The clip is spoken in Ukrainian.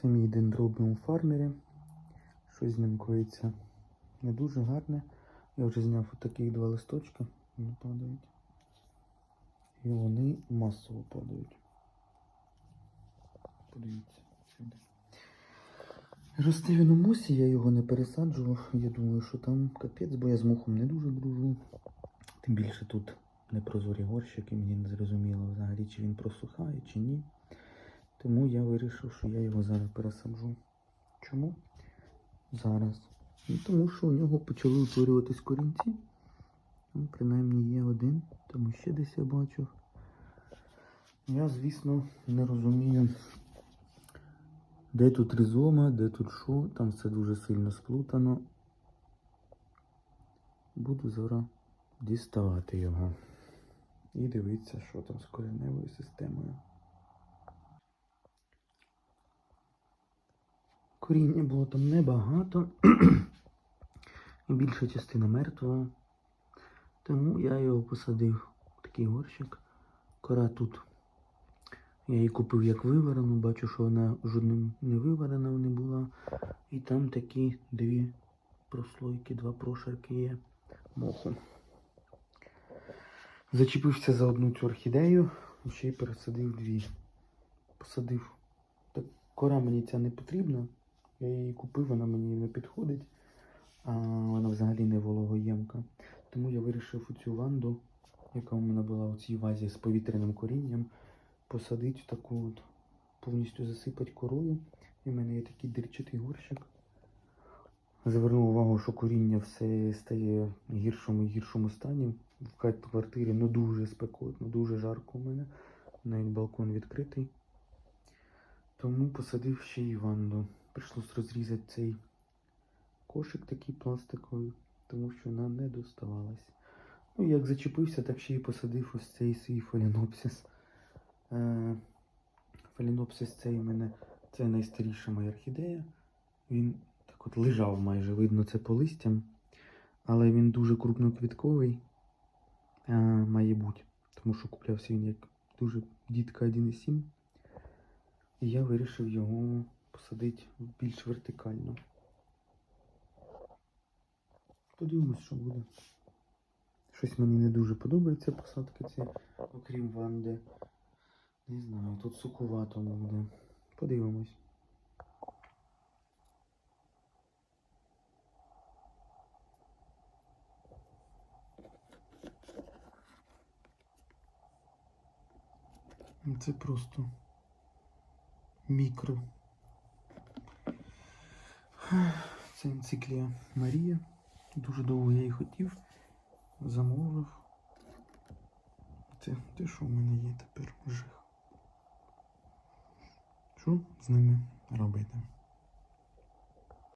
Це мій дендробіум фармері. Щось з ним коїться не дуже гарне. Я вже зняв отакі два листочки, вони падають. І вони масово падають. Подивіться сюди. Росте він у мусі, я його не пересаджував. Я думаю, що там капець, бо я з мухом не дуже дружу. Тим більше тут непрозорі горщики, мені не зрозуміло взагалі, чи він просухає, чи ні. Тому я вирішив, що я його зараз пересаджу. Чому? Зараз. Ну, тому що у нього почали утворюватись корінці. Ну, принаймні є один, тому ще десь я бачив. Я, звісно, не розумію, де тут ризома, де тут що, там все дуже сильно сплутано. Буду зараз діставати його. І дивитися, що там з кореневою системою. Коріння було там небагато. І більша частина мертвого. Тому я його посадив в такий горщик. Кора тут. Я її купив як виварену, бачу, що вона жодним не виварена не була. І там такі дві прослойки, два прошарки є моху. Зачепився за одну цю орхідею, ще й пересадив дві. Посадив. Так кора мені ця не потрібна. Я її купив, вона мені не підходить. А вона взагалі не вологоємка. Тому я вирішив цю ванду, яка у мене була у цій вазі з повітряним корінням, посадити таку от, повністю засипати корою. І в мене є такий дирчатий горщик. Звернув увагу, що коріння все стає в гіршому і гіршому стані. В квартирі ну дуже спекотно, дуже жарко у мене. Навіть балкон відкритий. Тому посадив ще й ванну. Прийшлось розрізати цей кошик такий пластиковий, тому що вона не доставалась. Ну, як зачепився, так ще й посадив ось цей свій фалінопсис. Е, фалінопсис цей у мене це найстаріша моя орхідея. Він так от лежав майже, видно це по листям. Але він дуже крупноквітковий, е, має бути. Тому що куплявся він як дуже дітка 1,7. І я вирішив його посадити більш вертикально. Подивимось, що буде. Щось мені не дуже подобається посадки ці, окрім ванди. Не знаю, тут суховато буде. Подивимось. Це просто мікро. Це енциклія Марія. Дуже довго я її хотів. Замовив. Це те, що в мене є тепер жих. Що з ними робити?